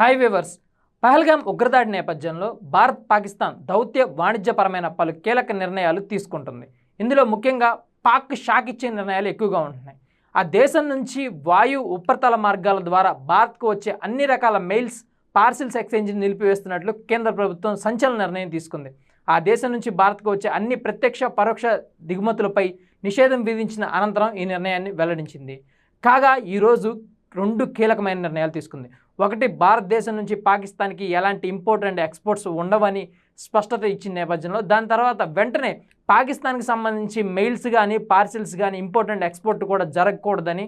Hi viewers. Pahalgam ఉగ్రదాడి నేపథ్యంలో భారత్ పాకిస్తాన్ దౌత్య వాణిజ్యపరమైన పలు కీలక నిర్ణయాలు తీసుకుంటుంది. ఇందులో ముఖ్యంగా పాక్ షాక్ ఇచ్చే నిర్ణయాలు ఎక్కువగా ఉంటున్నాయి. ఆ దేశం నుంచి వాయు ఉపరితల మార్గాల ద్వారా భారత్కు వచ్చే అన్ని రకాల మెయిల్స్ పార్సిల్స్ ఎక్స్చేంజ్ని నిలిపివేస్తున్నట్లు కేంద్ర ప్రభుత్వం సంచలన నిర్ణయం తీసుకుంది. ఆ దేశం నుంచి భారత్కు వచ్చే అన్ని ప్రత్యక్ష పరోక్ష దిగుమతులపై నిషేధం విధించిన అనంతరం ఈ నిర్ణయాన్ని వెల్లడించింది. కాగా ఈరోజు రెండు కీలకమైన నిర్ణయాలు తీసుకుంది. ఒకటి భారతదేశం నుంచి పాకిస్తాన్కి ఎలాంటి ఇంపోర్ట్ అండ్ ఎక్స్పోర్ట్స్ ఉండవని స్పష్టత ఇచ్చిన నేపథ్యంలో దాని తర్వాత వెంటనే పాకిస్తాన్కి సంబంధించి మెయిల్స్ కానీ పార్సిల్స్ కానీ ఇంపోర్ట్ అండ్ ఎక్స్పోర్ట్ కూడా జరగకూడదని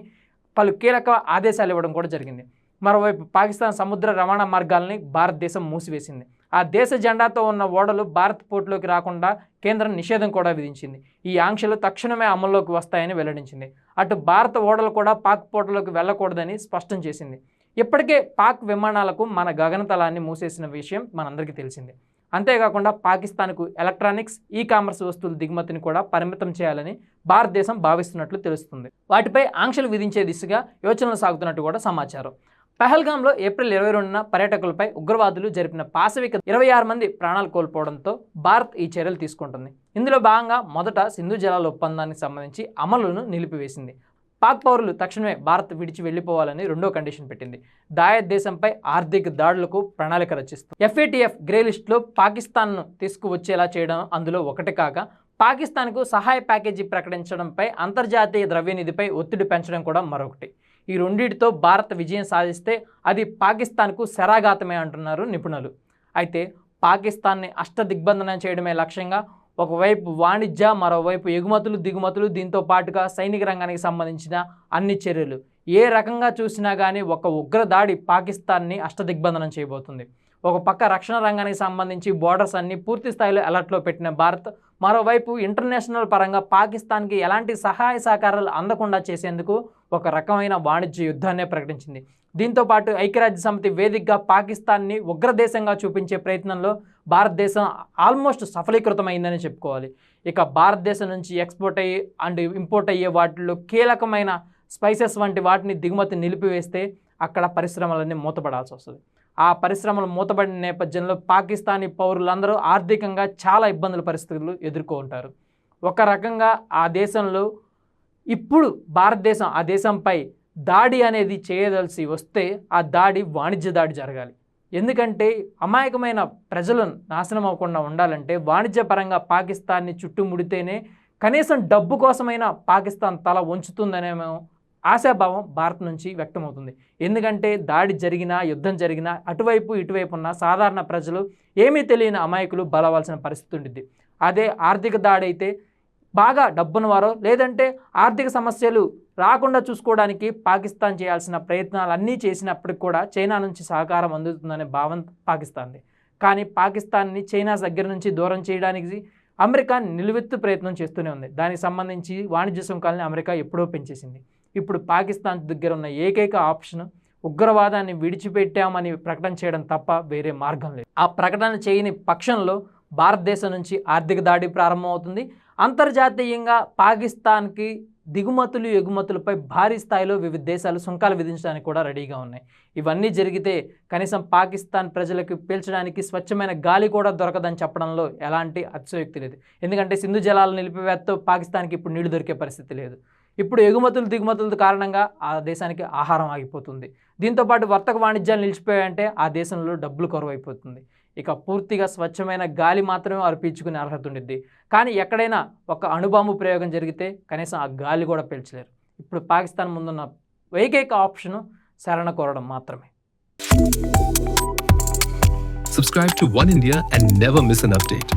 పలు కీలక ఆదేశాలు ఇవ్వడం కూడా జరిగింది. మరోవైపు పాకిస్తాన్ సముద్ర రవాణా మార్గాలని భారతదేశం మూసివేసింది. ఆ దేశ జెండాతో ఉన్న ఓడలు భారత్ పోర్టులోకి రాకుండా కేంద్రం నిషేధం కూడా విధించింది. ఈ ఆంక్షలు తక్షణమే అమల్లోకి వస్తాయని వెల్లడించింది. అటు భారత ఓడలు కూడా పాక్ పోర్టులోకి వెళ్ళకూడదని స్పష్టం చేసింది. ఇప్పటికే పాక్ విమానాలకు మన గగనతలాన్ని మూసేసిన విషయం మనందరికీ తెలిసిందే. అంతేకాకుండా పాకిస్తాన్కు ఎలక్ట్రానిక్స్ ఈ కామర్స్ వస్తువుల దిగుమతిని కూడా పరిమితం చేయాలని భారతదేశం భావిస్తున్నట్లు తెలుస్తుంది. వాటిపై ఆంక్షలు విధించే దిశగా యోచనలు సాగుతున్నట్టు కూడా సమాచారం. పహల్గాంలో ఏప్రిల్ ఇరవై రెండున పర్యాటకులపై ఉగ్రవాదులు జరిపిన పాశవిక ఇరవై ఆరు మంది ప్రాణాలు కోల్పోవడంతో భారత్ ఈ చర్యలు తీసుకుంటుంది. ఇందులో భాగంగా మొదట సింధు జలాల ఒప్పందానికి సంబంధించి అమలును నిలిపివేసింది. పాక్ పౌరులు తక్షణమే భారత్ విడిచి వెళ్ళిపోవాలని రెండో కండిషన్ పెట్టింది. దాయత్ దేశంపై ఆర్థిక దాడులకు ప్రణాళిక రచిస్తుంది. ఎఫ్ఏటిఎఫ్ గ్రే లిస్టులో పాకిస్తాన్ను తీసుకువచ్చేలా చేయడం అందులో ఒకటి కాక పాకిస్తాన్కు సహాయ ప్యాకేజీ ప్రకటించడంపై అంతర్జాతీయ ద్రవ్యనిధిపై ఒత్తిడి పెంచడం కూడా మరొకటి. ఈ రెండింటితో భారత్ విజయం సాధిస్తే అది పాకిస్తాన్కు శరాఘాతమే అంటున్నారు నిపుణులు. అయితే పాకిస్తాన్ని అష్టదిగ్బంధనం చేయడమే లక్ష్యంగా ఒకవైపు వాణిజ్య మరోవైపు ఎగుమతులు దిగుమతులు దీంతో పాటుగా సైనిక రంగానికి సంబంధించిన అన్ని చర్యలు. ఏ రకంగా చూసినా కానీ ఒక ఉగ్రదాడి పాకిస్తాన్ని అష్టదిగ్బంధనం చేయబోతుంది. ఒక పక్క రక్షణ రంగానికి సంబంధించి బోర్డర్స్ అన్ని పూర్తి స్థాయిలో అలర్ట్లో పెట్టిన భారత్ మరోవైపు ఇంటర్నేషనల్ పరంగా పాకిస్తాన్కి ఎలాంటి సహాయ సహకారాలు అందకుండా చేసేందుకు ఒక రకమైన వాణిజ్య యుద్ధాన్నే ప్రకటించింది. దీంతో పాటు ఐక్యరాజ్య సమితి వేదికగా పాకిస్తాన్ని ఉగ్రదేశంగా చూపించే ప్రయత్నంలో భారతదేశం ఆల్మోస్ట్ సఫలీకృతమైందని చెప్పుకోవాలి. ఇక భారతదేశం నుంచి ఎక్స్పోర్ట్ అయ్యి అండ్ ఇంపోర్ట్ అయ్యే వాటిల్లో కీలకమైన స్పైసెస్ వంటి వాటిని దిగుమతి నిలిపివేస్తే అక్కడ పరిశ్రమలన్నీ మూతపడాల్సి వస్తుంది. ఆ పరిశ్రమలు మూతపడిన నేపథ్యంలో పాకిస్తానీ పౌరులందరూ ఆర్థికంగా చాలా ఇబ్బందుల పరిస్థితులు ఎదుర్కొంటారు ఒక రకంగా ఆ దేశంలో ఇప్పుడు భారతదేశం ఆ దేశంపై దాడి అనేది చేయదలిసి వస్తే ఆ దాడి వాణిజ్య దాడి జరగాలి. ఎందుకంటే అమాయకమైన ప్రజలను నాశనం అవ్వకుండా ఉండాలంటే వాణిజ్యపరంగా పాకిస్తాన్ని చుట్టుముడితేనే కనీసం డబ్బు కోసమైనా పాకిస్తాన్ తల వంచుతుందనేమో ఆశాభావం భారత్ నుంచి వ్యక్తమవుతుంది. ఎందుకంటే దాడి జరిగినా యుద్ధం జరిగినా అటువైపు ఇటువైపు ఉన్న సాధారణ ప్రజలు ఏమీ తెలియని అమాయకులు బలవాల్సిన పరిస్థితి ఉంటుంది అదే ఆర్థిక దాడి అయితే బాగా డబ్బున్న వారో లేదంటే ఆర్థిక సమస్యలు రాకుండా చూసుకోవడానికి పాకిస్తాన్ చేయాల్సిన ప్రయత్నాలు అన్నీ చేసినప్పటికి కూడా చైనా నుంచి సహకారం అందుతుందనే భావం పాకిస్తాన్ది. కానీ పాకిస్తాన్ని చైనా దగ్గర నుంచి దూరం చేయడానికి అమెరికా నిలువెత్తు ప్రయత్నం చేస్తూనే ఉంది. దానికి సంబంధించి వాణిజ్య సుంకాలని అమెరికా ఎప్పుడో పెంచేసింది. ఇప్పుడు పాకిస్తాన్ దగ్గర ఉన్న ఏకైక ఆప్షన్ ఉగ్రవాదాన్ని విడిచిపెట్టామని ప్రకటన చేయడం తప్ప వేరే మార్గం లేదు. ఆ ప్రకటన చేయని పక్షంలో భారతదేశం నుంచి ఆర్థిక దాడి ప్రారంభమవుతుంది. అంతర్జాతీయంగా పాకిస్తాన్కి దిగుమతులు ఎగుమతులపై భారీ స్థాయిలో వివిధ దేశాలు సుంకాలు విధించడానికి కూడా రెడీగా ఉన్నాయి. ఇవన్నీ జరిగితే కనీసం పాకిస్తాన్ ప్రజలకు పీల్చడానికి స్వచ్ఛమైన గాలి కూడా దొరకదని చెప్పడంలో ఎలాంటి అతిశయోక్తి లేదు. ఎందుకంటే సింధు జలాల నిలిపివేత్తో పాకిస్తాన్కి ఇప్పుడు నీళ్ళు దొరికే పరిస్థితి లేదు. ఇప్పుడు ఎగుమతులు దిగుమతుల కారణంగా ఆ దేశానికి ఆహారం ఆగిపోతుంది. దీంతోపాటు వర్తక వాణిజ్యాలు నిలిచిపోయాయంటే ఆ దేశంలో డబ్బులు కొరవైపోతుంది. ఇక పూర్తిగా స్వచ్ఛమైన గాలి మాత్రమే వారు అర్హత ఉండిద్ది. కానీ ఎక్కడైనా ఒక అణుబాంబు ప్రయోగం జరిగితే కనీసం ఆ గాలి కూడా పీల్చలేరు. ఇప్పుడు పాకిస్తాన్ ముందున్న ఏకైక ఆప్షను శరణ కోరడం మాత్రమే. Subscribe to One India and never miss an update.